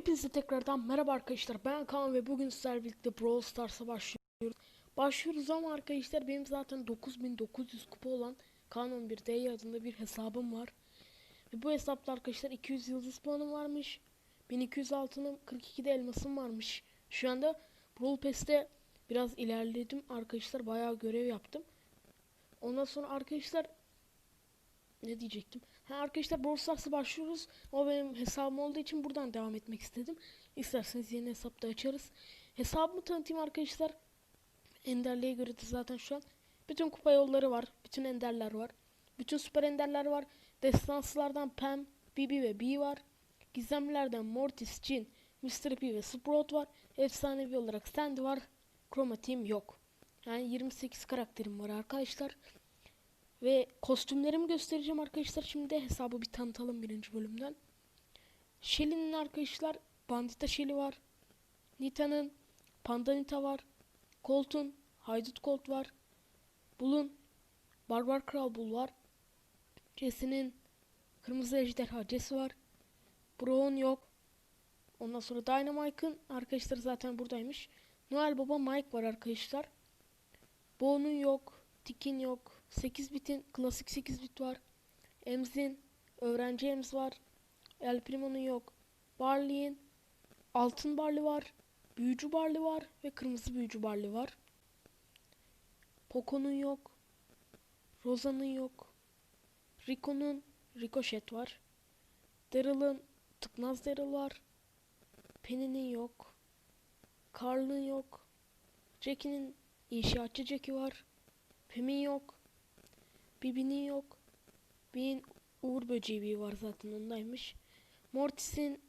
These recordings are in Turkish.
Hepinize tekrardan merhaba arkadaşlar. Ben Kaan ve bugün sizlerle birlikte Brawl Stars'a başlıyoruz. Başlıyoruz ama arkadaşlar benim zaten 9900 kupa olan Kaan 11D adında bir hesabım var. Ve bu hesapta arkadaşlar 200 yıldız puanım varmış. 1200 altınım 42 de elmasım varmış. Şu anda Brawl Pass'te biraz ilerledim arkadaşlar. Bayağı görev yaptım. Ondan sonra arkadaşlar ne diyecektim? Ha arkadaşlar Brawl Stars'a başlıyoruz. O benim hesabım olduğu için buradan devam etmek istedim. İsterseniz yeni hesapta açarız. Hesabımı tanıtayım arkadaşlar. Enderliğe göre de zaten şu an bütün kupa yolları var. Bütün enderler var. Bütün süper enderler var. Destansılardan Pam, Bibi ve Bee var. Gizemlilerden Mortis, Jin, Mr. P ve Sprout var. Efsanevi olarak Sandy var. Chroma Team yok. Yani 28 karakterim var arkadaşlar. Ve kostümlerimi göstereceğim arkadaşlar. Şimdi hesabı bir tanıtalım birinci bölümden. Shelly'nin arkadaşlar Bandita Shelly var. Nita'nın Panda Nita var. Colt'un Haydut Colt var. Bull'un Barbar Kral Bull var. Jesse'nin Kırmızı Ejderha Jesse var. Brown yok. Ondan sonra Dynamite'ın arkadaşlar zaten buradaymış. Noel Baba Mike var arkadaşlar. Bo'nun yok. Tick'in yok. 8 bitin klasik 8 bit var. Emz'in öğrenci Ems var. El Primo'nun yok. Barley'in altın barley var. Büyücü barley var ve kırmızı büyücü barley var. Poco'nun yok. Rosa'nın yok. Rico'nun Ricochet var. Daryl'ın tıknaz Daryl var. Penny'nin yok. Carl'ın yok. Jackie'nin inşaatçı Jackie var. Pem'in yok. Bibi'nin yok. Bin Uğur böceği bir var zaten ondaymış. Mortis'in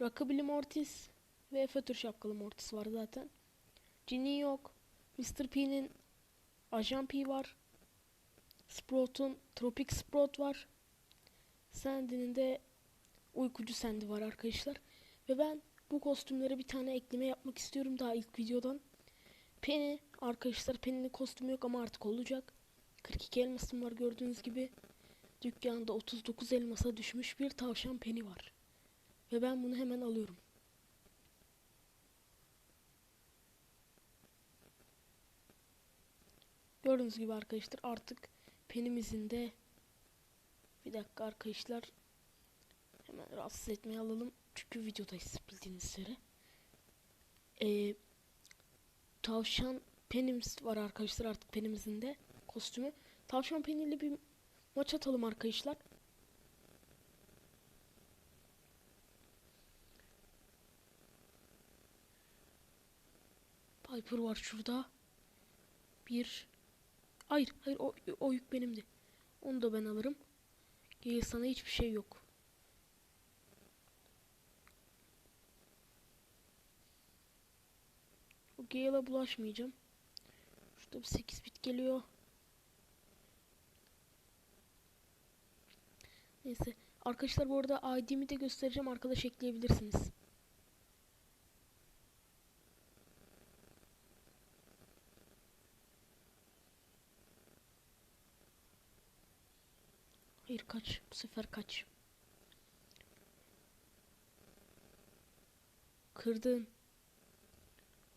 Rockabilly Mortis ve Fötür şapkalı Mortis var zaten. Ginny yok. Mr. P'nin Ajan P var. Sprout'un Tropic Sprout var. Sandy'nin de Uykucu Sandy var arkadaşlar. Ve ben bu kostümlere bir tane ekleme yapmak istiyorum daha ilk videodan. Penny arkadaşlar Penny'nin kostümü yok ama artık olacak. 42 elmasım var gördüğünüz gibi. Dükkanda 39 elmasa düşmüş bir tavşan Penny var. Ve ben bunu hemen alıyorum. Gördüğünüz gibi arkadaşlar artık Penny'mizin de bir dakika arkadaşlar hemen rahatsız etmeye alalım. Çünkü videodayız bildiğiniz üzere. Eee tavşan penimiz var arkadaşlar artık penimizin de kostümü. Tavşan peniyle bir maç atalım arkadaşlar. Piper var şurada. Bir. Hayır hayır o, o yük benimdi. Onu da ben alırım. Gel sana hiçbir şey yok. Gale'a bulaşmayacağım. Şurada bir 8 bit geliyor. Neyse. Arkadaşlar bu arada ID'mi de göstereceğim. Arkadaş ekleyebilirsiniz. Hayır kaç. Bu sefer kaç. Kırdın.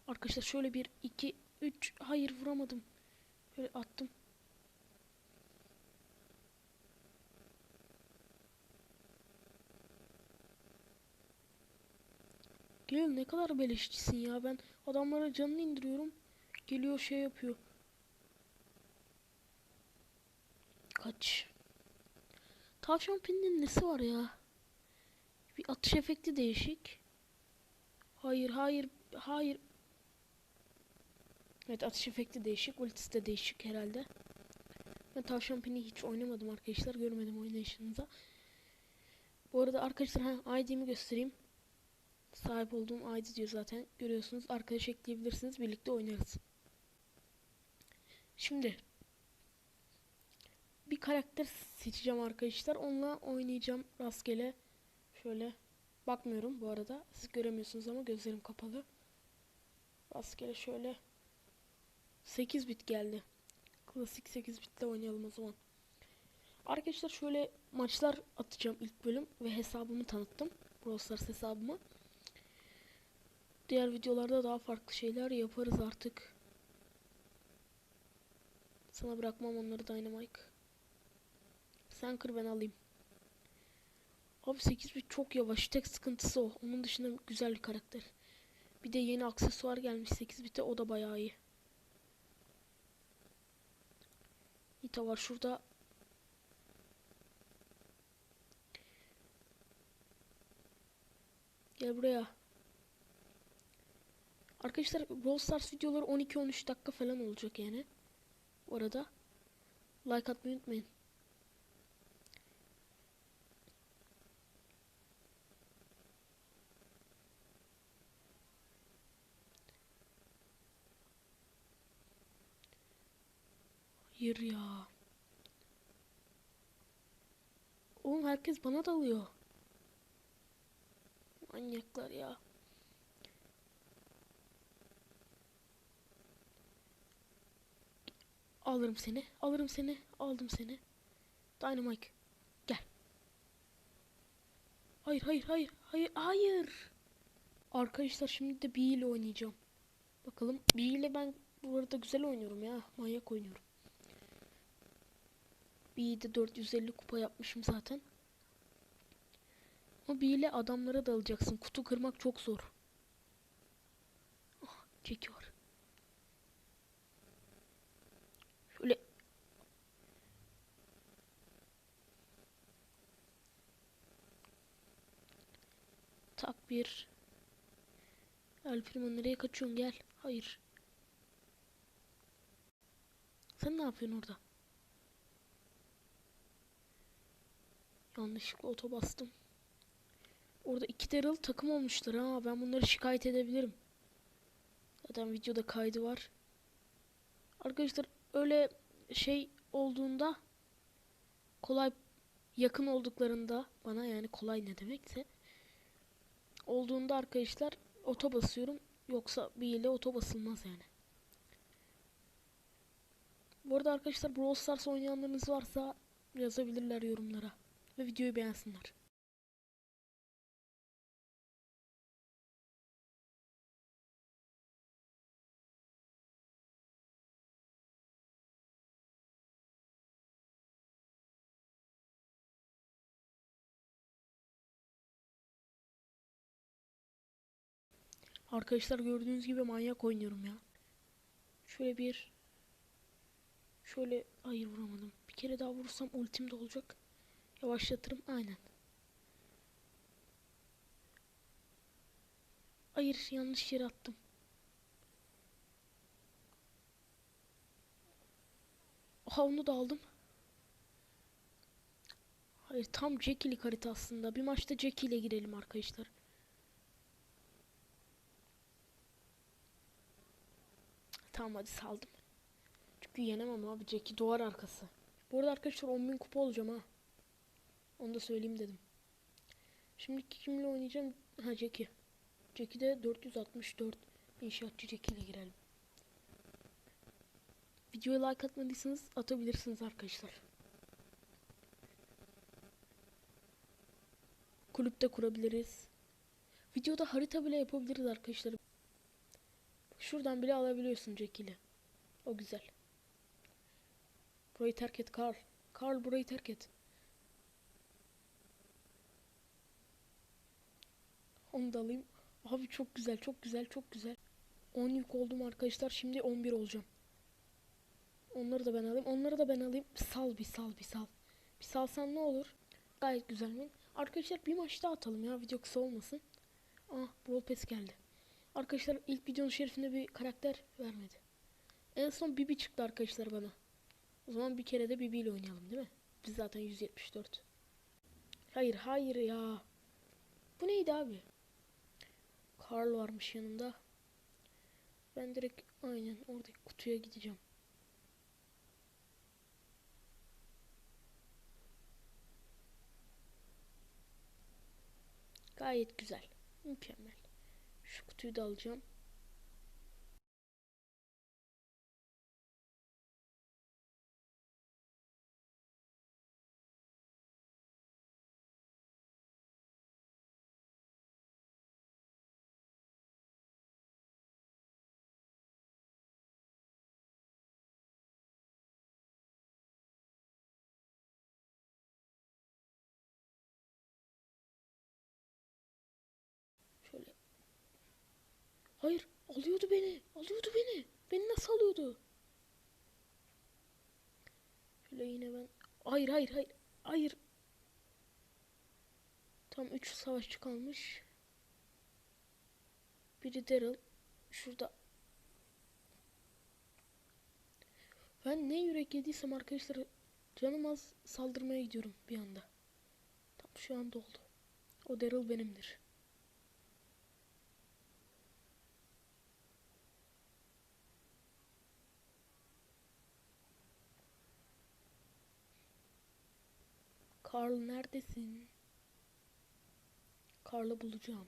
Arkadaşlar şöyle bir iki üç hayır vuramadım. Şöyle attım. Gel ne kadar beleşçisin ya ben adamlara canını indiriyorum. Geliyor şey yapıyor. Kaç. Tavşan pilinin nesi var ya? Bir atış efekti değişik. Hayır hayır hayır Evet atış efekti değişik. Ultisi de değişik herhalde. Ben tavşan pini hiç oynamadım arkadaşlar. Görmedim oynayışınıza. Bu arada arkadaşlar ha, ID'mi göstereyim. Sahip olduğum ID diyor zaten. Görüyorsunuz. Arkadaş ekleyebilirsiniz. Birlikte oynarız. Şimdi bir karakter seçeceğim arkadaşlar. Onunla oynayacağım rastgele. Şöyle bakmıyorum bu arada. Siz göremiyorsunuz ama gözlerim kapalı. Rastgele şöyle 8 bit geldi. Klasik 8 bitle oynayalım o zaman. Arkadaşlar şöyle maçlar atacağım ilk bölüm ve hesabımı tanıttım. Brawl Stars hesabımı. Diğer videolarda daha farklı şeyler yaparız artık. Sana bırakmam onları Dynamite. Sen kır ben alayım. Abi 8 bit çok yavaş. Tek sıkıntısı o. Onun dışında güzel bir karakter. Bir de yeni aksesuar gelmiş 8 bite o da bayağı iyi. Nita var şurada. Gel buraya. Arkadaşlar Brawl Stars videoları 12-13 dakika falan olacak yani. Bu arada like atmayı unutmayın. Hayır ya. Oğlum herkes bana dalıyor. Manyaklar ya. Alırım seni. Alırım seni. Aldım seni. Dynamite. Gel. Hayır hayır hayır. Hayır hayır. Arkadaşlar şimdi de B ile oynayacağım. Bakalım B ile ben bu arada güzel oynuyorum ya. Manyak oynuyorum. B'de 450 kupa yapmışım zaten. Ama B ile adamlara dalacaksın. Kutu kırmak çok zor. Ah, çekiyor. Şöyle tak bir. El nereye kaçıyorsun gel. Hayır. Sen ne yapıyorsun orada? Yanlışlıkla oto bastım. Orada iki Daryl takım olmuşlar ha. Ben bunları şikayet edebilirim. Zaten videoda kaydı var. Arkadaşlar öyle şey olduğunda kolay yakın olduklarında bana yani kolay ne demekse olduğunda arkadaşlar oto basıyorum. Yoksa bir ile oto basılmaz yani. Bu arada arkadaşlar Brawl Stars oynayanlarınız varsa yazabilirler yorumlara. Ve videoyu beğensinler. Arkadaşlar gördüğünüz gibi manyak oynuyorum ya. Şöyle bir Şöyle hayır vuramadım. Bir kere daha vurursam ultim de olacak. Yavaşlatırım aynen. Hayır yanlış yere attım. Aha onu da aldım. Hayır tam Jackie'lik harita aslında. Bir maçta Jackie ile girelim arkadaşlar. Tamam hadi saldım. Çünkü yenemem abi. Jackie duvar arkası. Bu arada arkadaşlar 10.000 kupa olacağım ha. Onu da söyleyeyim dedim. Şimdi kimle oynayacağım? Ha Jackie. Jackie'de 464 inşaatçı Jackie ile girelim. Videoya like atmadıysanız atabilirsiniz arkadaşlar. Kulüpte kurabiliriz. Videoda harita bile yapabiliriz arkadaşlar. Şuradan bile alabiliyorsun Jackie'li. O güzel. Burayı terk et Carl. Carl burayı terk et. Onu da alayım. Abi çok güzel, çok güzel, çok güzel. 10 yük oldum arkadaşlar. Şimdi 11 olacağım. Onları da ben alayım. Onları da ben alayım. Sal bir sal bir sal. Bir salsan ne olur? Gayet güzel mi? Arkadaşlar bir maç daha atalım ya. Video kısa olmasın. Ah Brawl Pass geldi. Arkadaşlar ilk videonun şerifinde bir karakter vermedi. En son Bibi çıktı arkadaşlar bana. O zaman bir kere de Bibi ile oynayalım değil mi? Biz zaten 174. Hayır hayır ya. Bu neydi abi? Carl varmış yanımda. Ben direkt aynen oradaki kutuya gideceğim. Gayet güzel. Mükemmel. шuктю алжам Hayır alıyordu beni. Alıyordu beni. Beni nasıl alıyordu? Şöyle yine ben. Hayır hayır hayır. Hayır. Tam 3 savaşçı kalmış. Biri Daryl. Şurada. Ben ne yürek yediysem arkadaşlar canım az saldırmaya gidiyorum bir anda. Tam şu anda oldu. O Daryl benimdir. Karl neredesin? Karl'ı bulacağım.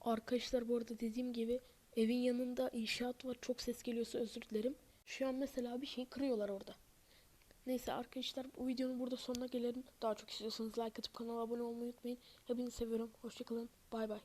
Arkadaşlar bu arada dediğim gibi evin yanında inşaat var. Çok ses geliyorsa özür dilerim. Şu an mesela bir şey kırıyorlar orada. Neyse arkadaşlar bu videonun burada sonuna gelelim. Daha çok istiyorsanız like atıp kanala abone olmayı unutmayın. Hepinizi seviyorum. Hoşçakalın. Bay bay.